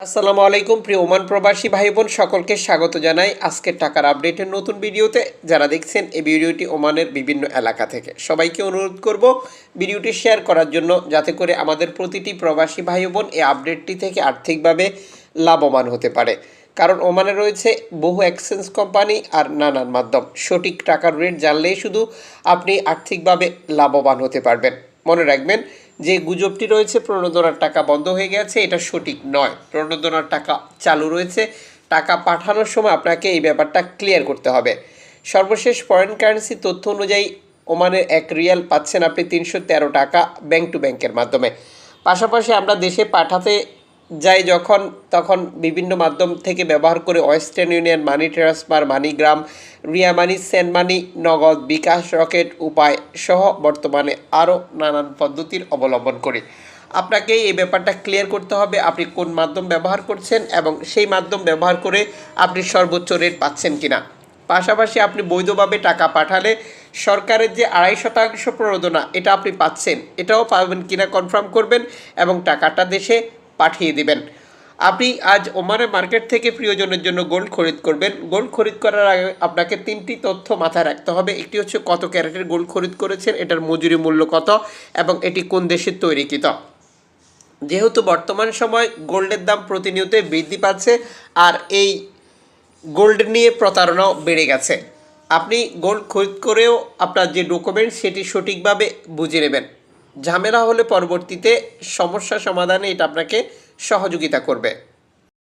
আসসালামু আলাইকুম, প্রিয় ওমান প্রবাসী ভাই বোন সকলকে স্বাগত জানাই আজকের টাকার আপডেটের নতুন ভিডিওতে। যারা দেখছেন এই ভিডিওটি ওমানের বিভিন্ন এলাকা থেকে। সবাইকে অনুরোধ করব ভিডিওটি শেয়ার করার জন্য যাতে করে আমাদের প্রতিটি প্রবাসী ভাই বোন এই আপডেটটি থেকে আর্থিকভাবে লাভবান হতে পারে। কারণ ওমানে রয়েছে বহু এক্সচেঞ্জ কোম্পানি আর নানান মাধ্যম। সঠিক টাকার রেট জানলেই শুধু আপনি আর্থিকভাবে লাভবান হতে পারবেন। মনে রাখবেন যে গুজবটি রয়েছে, প্রণোদনার টাকা বন্ধ হয়ে গেছে, এটা সঠিক নয়। প্রণোদনার টাকা চালু রয়েছে, টাকা পাঠানোর সময় আপনাকে এই ব্যাপারটা ক্লিয়ার করতে হবে। সর্বশেষ ফরেন কারেন্সি তথ্য অনুযায়ী, ওমানের এক রিয়াল পাচ্ছেন আপনি তিনশো তেরো টাকা ব্যাংক টু ব্যাংকের মাধ্যমে। পাশাপাশি আমরা দেশে পাঠাতে যাই যখন, তখন বিভিন্ন মাধ্যম থেকে ব্যবহার করে Western Union, money transfer, MoneyGram, Ria money send money, Nagad, bKash, Rocket, উপায় সহ বর্তমানে আরও নানান পদ্ধতির অবলম্বন করে। আপনাকে এই ব্যাপারটা ক্লিয়ার করতে হবে আপনি কোন মাধ্যম ব্যবহার করছেন এবং সেই মাধ্যম ব্যবহার করে আপনি সর্বোচ্চ রেট পাচ্ছেন কিনা। পাশাপাশি আপনি বৈধভাবে টাকা পাঠালে সরকারের যে আড়াই শতাংশ প্রণোদনা, এটা আপনি পাচ্ছেন, এটাও পাবেন কিনা কনফার্ম করবেন এবং টাকাটা দেশে পাঠিয়ে দিবেন। আপনি আজ ওমানের মার্কেট থেকে প্রিয়জনের জন্য গোল্ড খরিদ করবেন। গোল্ড খরিদ করার আগে আপনাকে তিনটি তথ্য মাথায় রাখতে হবে। একটি হচ্ছে কত ক্যারেটের গোল্ড খরিদ করেছেন, এটার মজুরি মূল্য কত এবং এটি কোন দেশের তৈরিকৃত। যেহেতু বর্তমান সময় গোল্ডের দাম প্রতিনিয়ত বৃদ্ধি পাচ্ছে আর এই গোল্ড নিয়ে প্রতারণাও বেড়ে গেছে। আপনি গোল্ড খরিদ করেও আপনার যে ডকুমেন্ট, সেটি সঠিকভাবে বুঝে নেবেন। ঝামেলা হলে পরবর্তীতে সমস্যা সমাধানে এটা আপনাকে সহযোগিতা করবে।